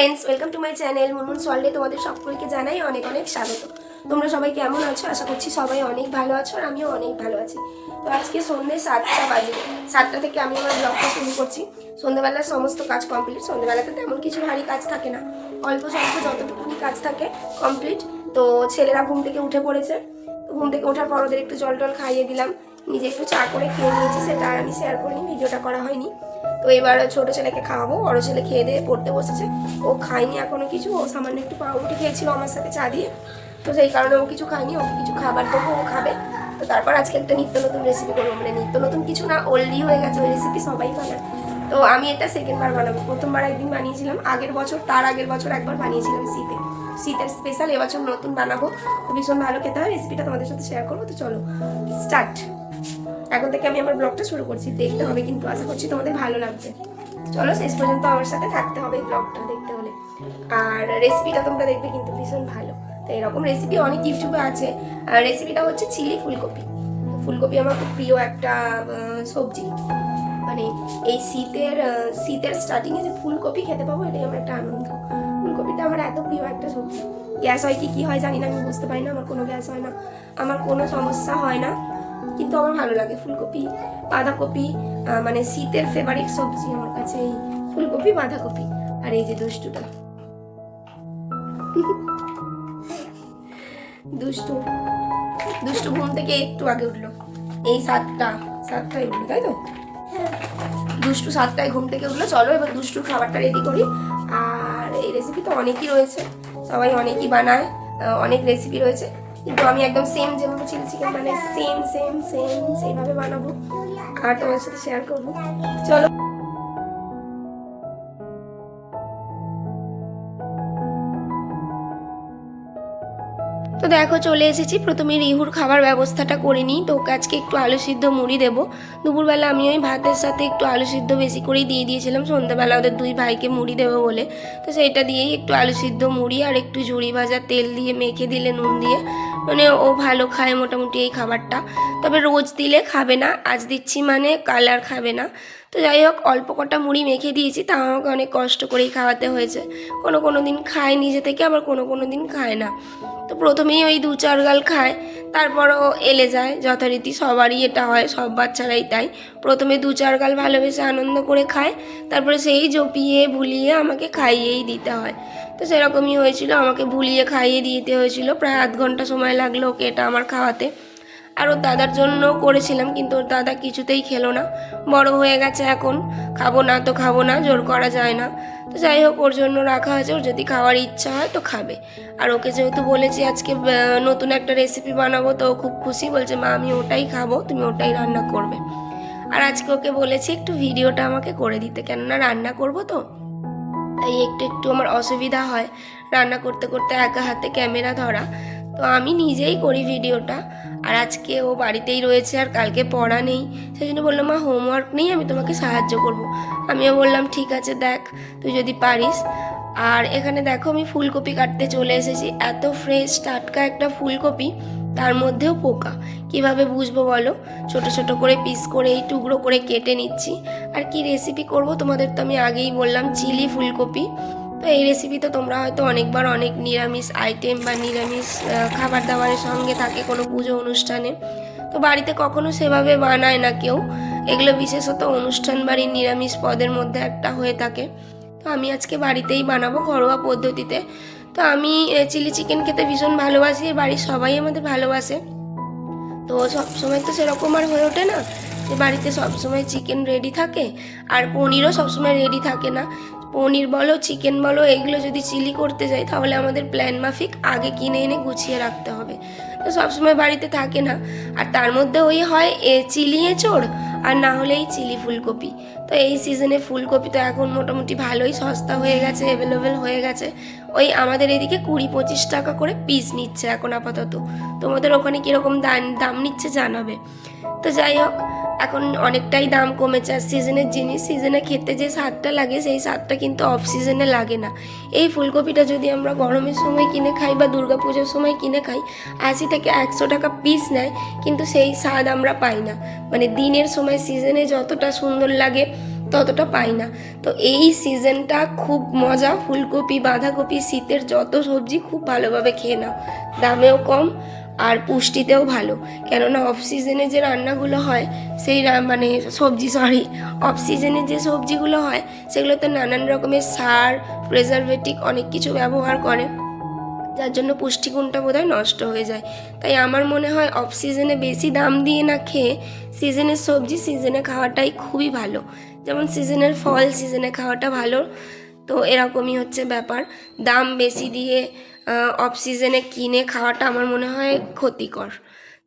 Friends welcome to my channel Munmun সল্ডে তোমাদের সকলকে জানাই অনেক অনেক স্বাগত। তোমরা সবাই কেমন আছো? আশা করছি সবাই অনেক ভালো আছো আর আমিও অনেক ভালো আছি। তো আজকে সন্ধ্যে সাতটা বাজে। সাতটা থেকে আমি আমার ব্লগটা শুরু করছি। সন্ধ্যেবেলার সমস্ত কাজ কমপ্লিট সন্ধ্যেবেলাতে তেমন কিছু ভারী কাজ থাকে না। অল্প স্বল্প যতটুকুনি কাজ থাকে কমপ্লিট তো ছেলেরা ঘুম থেকে উঠে পড়েছে। ঘুম থেকে ওঠার পর ওদের একটু জল টল খাইয়ে দিলাম। নিজে একটু চা করে খেয়ে নিয়েছি, সেটা আমি শেয়ার করিনি, ভিডিওটা করা হয়নি। তো এবার ছোট ছেলেকে খাওয়াবো, বড় ছেলে খেয়ে দিয়ে পড়তে বসেছে। ও খায়নি এখনও কিছু, ও সামান্য একটু পাউরুটি খেয়েছিল আমার সাথে চা দিয়ে। তো সেই কারণে ও কিছু খায়নি, ওকে কিছু খাবার দেবো, ও খাবে। তো তারপর আজকে একটা নিত্য নতুন রেসিপি করব মানে নিত্য নতুন কিছু না ওল্ডই হয়ে গেছে, ওই রেসিপি সবাই বানায় তো আমি এটা সেকেন্ড বার বানাবো। প্রথমবার একদিন বানিয়েছিলাম, আগের বছর, তার আগের বছর একবার বানিয়েছিলাম শীতে। শীতের স্পেশাল এবছর নতুন বানাবো। ভীষণ ভালো খেতে হয় রেসিপিটা তোমাদের সাথে শেয়ার করব। তো চলো স্টার্ট এখন থেকে আমি আমার ব্লগটা শুরু করছি, দেখতে হবে কিন্তু আশা করছি তোমাদের ভালো লাগবে। চলো শেষ পর্যন্ত আমার সাথে থাকতে হবে এই ব্লগটা দেখতে হলে। আর রেসিপিটা তোমরা দেখবে কিন্তু ভীষণ ভালো। তো এরকম রেসিপি অনেক ইউটিউবে আছে। আর রেসিপিটা হচ্ছে চিলি ফুলকপি। ফুলকপি আমার খুব প্রিয় একটা সবজি। মানে এই শীতের শীতের স্টার্টিংয়ে যে ফুলকপি খেতে পাবো, এটাই আমার একটা আনন্দ। ফুলকপিটা আমার এত প্রিয় একটা সবজি। গ্যাস হয় কি, কী হয় জানি না, আমি বুঝতে পারি না, আমার কোনো গ্যাস হয় না। আমার কোনো সমস্যা হয় না। কিন্তু আমার ভালো লাগে ফুলকপি, বাঁধাকপি মানে শীতের ফেভারিট সবজি আমার কাছে এই ফুলকপি, বাঁধাকপি। আর এই যে দুষ্টুটা। দুষ্টু। দুষ্টু ঘুম থেকে একটু আগে উঠল। এই সাতটা, সাতটায় উঠল, তাই তো? দুষ্টু সাতটায় ঘুম থেকে উঠল। চলো এবার দুষ্টুর খাবারটা রেডি করি। আর এই রেসিপি তো অনেকই রয়েছে। সবাই অনেকই বানায় অনেক রেসিপি রয়েছে। কিন্তু আমি একদম সেম যেভাবে চিলি চিকেন বানাই সেম সেম সেম সেইভাবে বানাবো। আর তোমার সাথে শেয়ার করব। চলো। তো দেখো, চলে এসেছি। প্রথমে রিহুর খাবার ব্যবস্থাটা করে নিই। তো ওকে আজকে একটু আলু সিদ্ধ মুড়ি দেবো। দুপুরবেলা আমি ওই ভাতের সাথে একটু আলু সিদ্ধ বেশি করেই দিয়ে দিয়েছিলাম। সন্ধ্যাবেলা ওদের দুই ভাইকে মুড়ি দেবো বলে। তো সেইটা দিয়েই একটু আলু সিদ্ধ মুড়ি আর একটু ঝুড়ি ভাজা তেল দিয়ে মেখে দিলে নুন দিয়ে মানে ও ভালো খায় মোটামুটি এই খাবারটা। তবে রোজ দিলে খাবে না, আজ দিচ্ছি মানে কাল আর খাবে না। তো যাই হোক, অল্প কটা মুড়ি মেখে দিয়েছি তা আমাকে অনেক কষ্ট করেই খাওয়াতে হয়েছে। কোনো কোনো দিন খায় নিজে থেকে, আবার কোনো কোনো দিন খায় না। তো প্রথমেই ওই দু চার গাল খায়, তারপরও এলে যায়। যথারীতি সবারই এটা হয়, সব বাচ্চারাই তাই। প্রথমে দু চার গাল ভালোবেসে আনন্দ করে খায়, তারপরে সেই জপিয়ে ভুলিয়ে আমাকে খাইয়েই দিতে হয়। তো সেরকমই হয়েছিল, আমাকে ভুলিয়ে খাইয়ে দিতে হয়েছিল। প্রায় আধ ঘণ্টা সময় লাগল ওকে এটা আমার খাওয়াতে। আর ওর দাদার জন্য করেছিলাম, কিন্তু ওর দাদা কিছুতেই খেলো না। বড় হয়ে গেছে এখন। খাব না তো খাব না, জোর করা যায় না। তো যাই হোক, ওর জন্য রাখা আছে ওর যদি খাওয়ার ইচ্ছা হয় তো খাবে। আর ওকে যেহেতু বলেছি আজকে নতুন একটা রেসিপি বানাবো, তো খুব খুশি। বলছে, মা, আমি ওটাই খাব, তুমি ওটাই রান্না করবে। আর আজকে ওকে বলেছি, একটু ভিডিওটা আমাকে করে দিতে, কেননা রান্না করব তো। তাই একটু একটু আমার অসুবিধা হয়। রান্না করতে করতে একা হাতে ক্যামেরা ধরা। তো আমি নিজেই করি ভিডিওটা। আর আজকে ও বাড়িতেই রয়েছে আর কালকে পড়া নেই। সেই জন্য বললাম মা হোমওয়ার্ক নেই, আমি তোমাকে সাহায্য করব। আমিও বললাম, ঠিক আছে, দেখ, তুই যদি পারিস। আর এখানে দেখো, আমি ফুলকপি কাটতে চলে এসেছি। এত ফ্রেশ টাটকা একটা ফুলকপি, তার মধ্যেও পোকা। কীভাবে বুঝব বলো? ছোট ছোট করে পিস করে, এই টুকরো করে কেটে নিচ্ছি। আর কি রেসিপি করব তোমাদের তো আমি আগেই বললাম, চিলি ফুলকপি। তো এই রেসিপি তো তোমরা হয়তো অনেকবার অনেক নিরামিষ আইটেম বা নিরামিষ খাবার দাবারের সঙ্গে থাকে কোনো পুজো অনুষ্ঠানে। তো বাড়িতে কখনো সেভাবে বানায় না কেউ। এগুলো বিশেষত অনুষ্ঠান বাড়ির নিরামিষ পদের মধ্যে একটা হয়ে থাকে। তো আমি আজকে বাড়িতেই বানাবো ঘরোয়া পদ্ধতিতে। তো আমি চিলি চিকেন খেতে ভীষণ ভালোবাসি বাড়ির সবাই আমাদের ভালোবাসে। তো সবসময় তো সেরকম আর হয়ে ওঠে না যে বাড়িতে সবসময় চিকেন রেডি থাকে আর পনিরও সবসময় রেডি থাকে না। পনির বলো চিকেন বলো, এগুলো যদি চিলি করতে যাই, তাহলে আমাদের প্ল্যান মাফিক, আগে কিনে এনে গুছিয়ে রাখতে হবে। তো সবসময় বাড়িতে থাকে না। আর তার মধ্যে ওই হয়, এ চিলি এঁচড় আর না হলে এই চিলি ফুলকপি। তো এই সিজনে ফুলকপি তো এখন মোটামুটি ভালোই সস্তা হয়ে গেছে অ্যাভেলেবেল হয়ে গেছে। ওই আমাদের এদিকে কুড়ি পঁচিশ টাকা করে পিস নিচ্ছে এখন আপাতত। তোমাদের ওখানে কীরকম দাম দাম নিচ্ছে জানাবে। তো যাই হোক, এখন অনেকটাই দাম কমেছে আর সিজনের জিনিস সিজনে খেতে যে স্বাদটা লাগে, সেই স্বাদটা কিন্তু অফ সিজনে লাগে না। এই ফুলকপিটা যদি আমরা গরমের সময় কিনে খাই বা দুর্গা পুজোর সময় কিনে খাই, আশি থেকে একশো টাকা পিস নেয়, কিন্তু সেই স্বাদ আমরা পাই না। মানে দিনের সময় সিজনে যতটা সুন্দর লাগে ততটা পাই না। তো এই সিজনটা খুব মজা। ফুলকপি, বাঁধাকপি, শীতের যত সবজি খুব ভালোভাবে খেয়ে নাও। দামেও কম আর পুষ্টিতেও ভালো। কেননা অফ সিজনে যে রান্নাগুলো হয়, সেই মানে সবজি সরি অফ সিজনে যে সবজিগুলো হয়, সেগুলোতে নানান রকমের সার প্রেজারভেটিক অনেক কিছু ব্যবহার করে। যার জন্য পুষ্টিগুণটা বোধহয় নষ্ট হয়ে যায়। তাই আমার মনে হয় অফ সিজনে বেশি দাম দিয়ে না খেয়ে সিজনের সবজি সিজনে খাওয়াটাই খুবই ভালো। যেমন সিজনের ফল, সিজনে খাওয়াটা ভালো। তো এরকমই হচ্ছে ব্যাপার। দাম বেশি দিয়ে অফ সিজনে কিনে খাওয়াটা আমার মনে হয় ক্ষতিকর।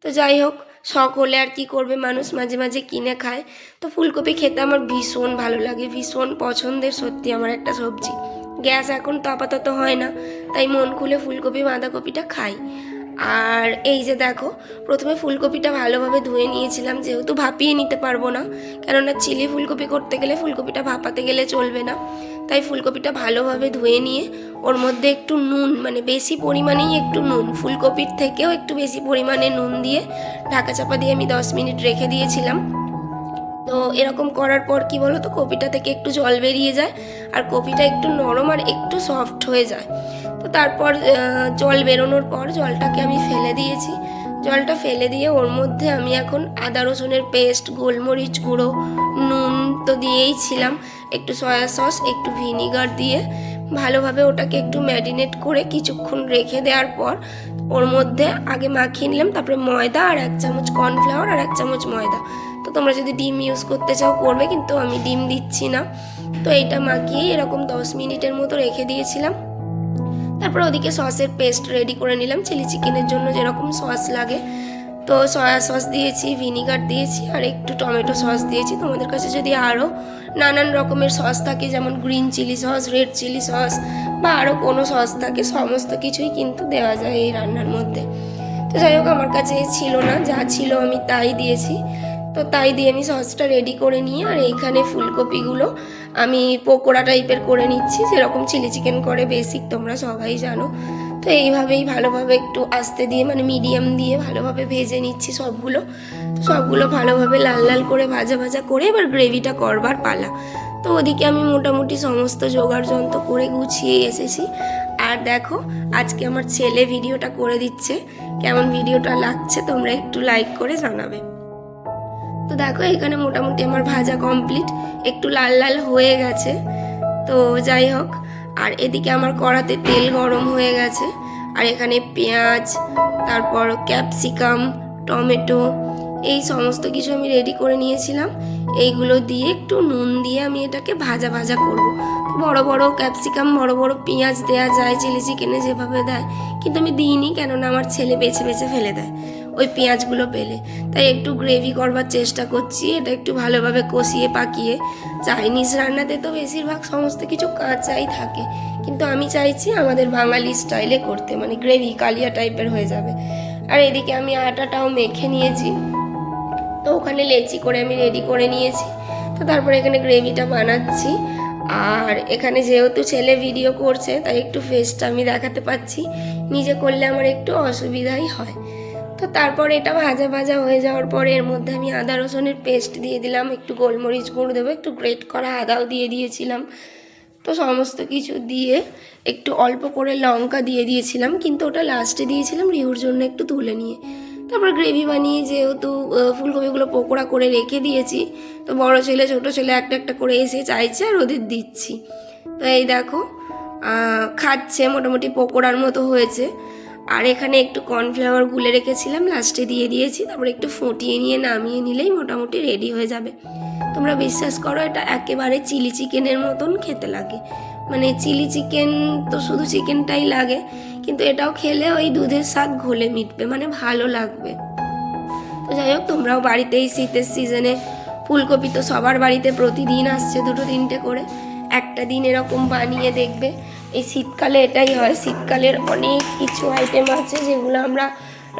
তো যাই হোক, শখ হলে আর কি করবে মানুষ? মাঝে মাঝে কিনে খায়। তো ফুলকপি খেতে আমার ভীষণ ভালো লাগে, ভীষণ পছন্দের সত্যি আমার একটা সবজি। গ্যাস এখন তো আপাতত হয় না, তাই মন খুলে ফুলকপি, বাঁধাকপিটা খাই। আর এই যে দেখো, প্রথমে ফুলকপিটা ভালোভাবে ধুয়ে নিয়েছিলাম, যেহেতু ভাপিয়ে নিতে পারব না। কেননা চিলি ফুলকপি করতে গেলে ফুলকপিটা ভাপাতে গেলে চলবে না। তাই ফুলকপিটা ভালোভাবে ধুয়ে নিয়ে ওর মধ্যে একটু নুন মানে বেশি পরিমাণেই একটু নুন, ফুলকপির থেকেও একটু বেশি পরিমাণে নুন দিয়ে ঢাকা চাপা দিয়ে আমি দশ মিনিট রেখে দিয়েছিলাম। তো এরকম করার পর কি বলো তো কপিটা থেকে একটু জল বেরিয়ে যায় আর কপিটা একটু নরম আর একটু সফট হয়ে যায়। তো তারপর জল বেরোনোর পর জলটাকে আমি ফেলে দিয়েছি। জলটা ফেলে দিয়ে ওর মধ্যে আমি এখন আদা রসুনের পেস্ট গোলমরিচ গুঁড়ো, নুন তো দিয়েই ছিলাম। একটু সয়া সস একটু ভিনিগার দিয়ে ভালোভাবে ওটাকে একটু ম্যারিনেট করে কিছুক্ষণ রেখে দেওয়ার পর ওর মধ্যে আগে মাখিয়ে নিলাম, তারপরে ময়দা আর এক চামচ কর্নফ্লাওয়ার আর এক চামচ ময়দা। তো তোমরা যদি ডিম ইউজ করতে চাও, করবে, কিন্তু আমি ডিম দিচ্ছি না। তো এইটা মাখিয়ে এরকম দশ মিনিটের মতো রেখে দিয়েছিলাম। তারপর ওদিকে সসের পেস্ট রেডি করে নিলাম। চিলি চিকেনের জন্য যেরকম সস লাগে তো সয়া সস দিয়েছি ভিনিগার দিয়েছি আর একটু টমেটো সস দিয়েছি। তোমাদের কাছে যদি আরও নানান রকমের সস থাকে, যেমন green chilli sauce red chilli sauce বা আরও কোনো সস থাকে, সমস্ত কিছুই কিন্তু দেওয়া যায় এই রান্নার মধ্যে। তো যাই হোক, আমার কাছে ছিল না, যা ছিল আমি তাই দিয়েছি। তো তাই দিয়ে আমি সসটা রেডি করে নিয়ে আর এইখানে ফুলকপিগুলো আমি পকোড়া টাইপের করে নিচ্ছি। যেরকম চিলি চিকেন করে বেসিক তোমরা সবাই জানো। তো এইভাবেই ভালোভাবে একটু আস্তে দিয়ে মানে মিডিয়াম দিয়ে ভালোভাবে ভেজে নিচ্ছি সবগুলো। তো সবগুলো ভালোভাবে লাল লাল করে ভাজা ভাজা করে এবার গ্রেভিটা করবার পালা। তো ওদিকে আমি মোটামুটি সমস্ত জোগাড় যন্ত্র করে গুছিয়ে এসেছি। আর দেখো, আজকে আমার ছেলে ভিডিওটা করে দিচ্ছে। কেমন ভিডিওটা লাগছে তোমরা একটু লাইক করে জানাবে। তো দেখো, এখানে মোটামুটি আমার ভাজা কমপ্লিট একটু লাল লাল হয়ে গেছে। তো যাই হোক আর এদিকে আমার কড়াতে তেল গরম হয়ে গেছে। আর এখানে পেঁয়াজ, তারপর ক্যাপসিকাম, টমেটো, এই সমস্ত কিছু আমি রেডি করে নিয়েছিলাম। এইগুলো দিয়ে একটু নুন দিয়ে আমি এটাকে ভাজা ভাজা করব। বড় বড় ক্যাপসিকাম, বড় বড় পেঁয়াজ দেওয়া যায়, চিলি চিকেনে যেভাবে দেয়, কিন্তু আমি দিইনি কেননা আমার ছেলে বেছে বেছে ফেলে দেয়। ওই পেঁয়াজগুলো পেলে। তাই একটু গ্রেভি করবার চেষ্টা করছি, এটা একটু ভালোভাবে কষিয়ে পাকিয়ে। চাইনিজ রান্নাতে তো বেশিরভাগ সমস্ত কিছু কাঁচাই থাকে, কিন্তু আমি চাইছি আমাদের বাঙালি স্টাইলে করতে মানে গ্রেভি কালিয়া টাইপের হয়ে যাবে। আর এদিকে আমি আটাটাও মেখে নিয়েছি, তো ওখানে লেচি করে আমি রেডি করে নিয়েছি, তো তারপরে এখানে গ্রেভিটা বানাচ্ছি। আর এখানে যেহেতু ছেলে ভিডিও করছে, তাই একটু ফেসটা আমি দেখাতে পাচ্ছি, নিজে করলে আমার একটু অসুবিধাই হয়। তো তারপর এটা ভাজা ভাজা হয়ে যাওয়ার পরে এর মধ্যে আমি আদা রসুনের পেস্ট দিয়ে দিলাম, একটু গোলমরিচ গুঁড়ো দেবো, একটু গ্রেট করা আদাও দিয়ে দিয়েছিলাম। তো সমস্ত কিছু দিয়ে একটু অল্প করে লঙ্কা দিয়ে দিয়েছিলাম, কিন্তু ওটা লাস্টে দিয়েছিলাম রিহুর জন্য একটু তুলে নিয়ে। তারপর গ্রেভি বানিয়ে যেহেতু ফুলকপিগুলো পকোড়া করে রেখে দিয়েছি, তো বড় ছেলে, ছোট ছেলে একটা একটা করে এসে চাইছে আর ওদের দিচ্ছি। তো এই দেখো খাচ্ছে, মোটামুটি পকোড়ার মতো হয়েছে। আর এখানে একটু কর্নফ্লাওয়ার গুলে রেখেছিলাম লাস্টে দিয়ে দিয়েছি। তারপর একটু ফুটিয়ে নিয়ে নামিয়ে নিলেই মোটামুটি রেডি হয়ে যাবে। তোমরা বিশ্বাস করো, এটা একেবারে চিলি চিকেনের মতন খেতে লাগে। মানে চিলি চিকেন তো শুধু চিকেনটাই লাগে, কিন্তু এটাও খেলে ওই দুধের স্বাদ ঘোলে মিটবে মানে ভালো লাগবে। তো যাই হোক, তোমরাও বাড়িতে এই শীতের সিজনে ফুলকপি তো সবার বাড়িতে প্রতিদিন আসছে দুটো তিনটে করে। একটা দিন এরকম বানিয়ে দেখবে এই শীতকালে এটাই হয়। শীতকালের অনেক কিছু আইটেম আছে যেগুলো আমরা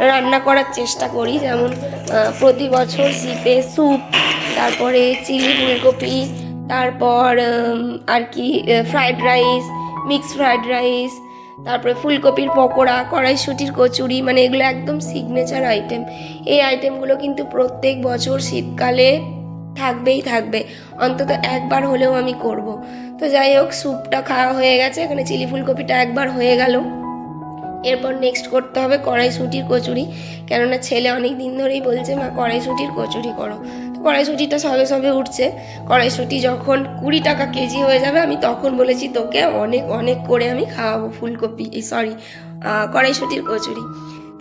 রান্না করার চেষ্টা করি। যেমন প্রতি বছর শীতে স্যুপ, তারপরে চিলি ফুলকপি, তারপর আর কি fried rice mix fried rice তারপরে ফুলকপির পকোড়া, কড়াইশুটির কচুরি মানে এগুলো একদম সিগনেচার আইটেম এই আইটেমগুলো কিন্তু প্রত্যেক বছর শীতকালে থাকবেই থাকবে। অন্তত একবার হলেও আমি করব। তো যাই হোক, স্যুপটা খাওয়া হয়ে গেছে। এখানে চিলি ফুলকপিটা একবার হয়ে গেল। এরপর নেক্সট করতে হবে কড়াইশুটির কচুরি। কেননা ছেলে অনেক দিন ধরেই বলছে, মা, কড়াইশুটির কচুরি করো। তো কড়াইশুটিটা সবে সবে উঠছে। কড়াইশুটি যখন কুড়ি টাকা কেজি হয়ে যাবে, আমি তখন বলেছি, তোকে অনেক অনেক করে আমি খাওয়াবো ফুলকপি, এই সরি কড়াইশুটির কচুরি।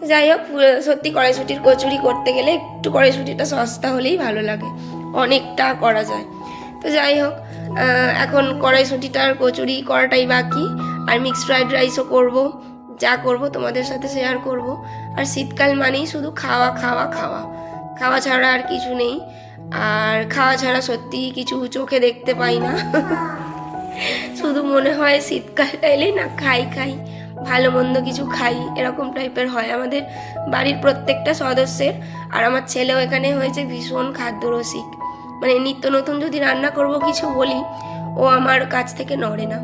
তো যাই হোক সত্যি কড়াইশুটির কচুরি করতে গেলে একটু কড়াইশুটিটা সস্তা হলেই ভালো লাগে। অনেকটা করা যায়। তো যাই হোক এখন কড়াইশুটিটার কচুরি করাটাই বাকি, আর মিক্সড ফ্রাইড রাইসও করব। যা করব তোমাদের সাথে শেয়ার করব। আর শীতকাল মানেই শুধু খাওয়া খাওয়া খাওয়া। খাওয়া ছাড়া আর কিছু নেই। আর খাওয়া ছাড়া সত্যি কিছু চোখে দেখতে পাই না। শুধু মনে হয় শীতকালটা এলেই না খাই খাই। ভালো মন্দ কিছু খাই, এরকম টাইপের হয়। আমাদের বাড়ির প্রত্যেকটা সদস্যের, আর আমার ছেলেও এখানে হয়েছে ভীষণ খাদ্যরসিক। মানে নিত্য নতুন যদি রান্না করব কিছু বলি, ও আমার কাছ থেকে নড়ে না।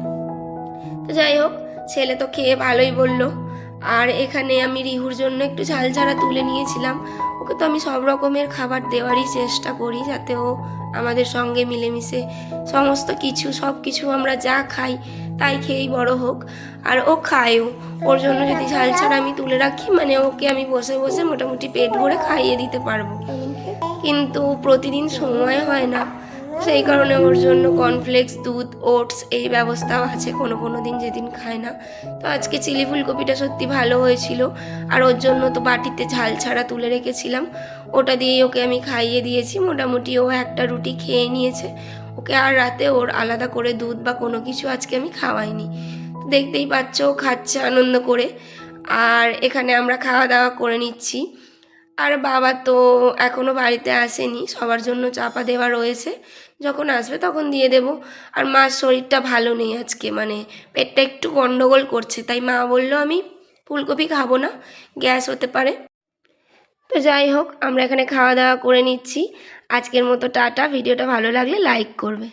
তো যাই হোক, ছেলে তো খেয়ে ভালোই বলল। আর এখানে আমি রিহুর জন্য একটু ঝাল ছাড়া তুলে নিয়েছিলাম। ওকে তো আমি সব রকমের খাবার দেওয়ারই চেষ্টা করি, যাতে ও আমাদের সঙ্গে মিলেমিশে সমস্ত কিছু, সব কিছু আমরা যা খাই তাই খেয়েই বড় হোক। আর ও খায়ও। ওর জন্য যদি ঝাল ছাড়া আমি তুলে রাখি মানে ওকে আমি বসে বসে মোটামুটি পেট ভরে খাইয়ে দিতে পারব। কিন্তু প্রতিদিন সময় হয় না। সেই কারণে ওর জন্য কর্নফ্লেক্স দুধ ওটস এই ব্যবস্থাও আছে। কোনো কোনো দিন যেদিন খায় না। তো আজকে চিলি ফুলকপিটা সত্যি ভালো হয়েছিল। আর ওর জন্য তো বাটিতে ঝাল ছাড়া তুলে রেখেছিলাম। ওটা দিয়েই ওকে আমি খাইয়ে দিয়েছি। মোটামুটি ও একটা রুটি খেয়ে নিয়েছে। ওকে আর রাতে ওর আলাদা করে দুধ বা কোনো কিছু আজকে আমি খাওয়াইনি। দেখতেই পাচ্ছ, ও খাচ্ছে আনন্দ করে। আর এখানে আমরা খাওয়া দাওয়া করে নিচ্ছি। আর বাবা তো এখনও বাড়িতে আসেনি, সবার জন্য চাপা দেওয়া রয়েছে। যখন আসবে তখন দিয়ে দেব। আর মার শরীরটা ভালো নেই আজকে মানে পেটটা একটু গণ্ডগোল করছে, তাই মা বলল আমি ফুলকপি খাব না, গ্যাস হতে পারে। তো যাই হোক, আমরা এখানে খাওয়া দাওয়া করে নিচ্ছি। আজকের মতো টাটা, ভিডিওটা ভালো লাগলে লাইক করবে।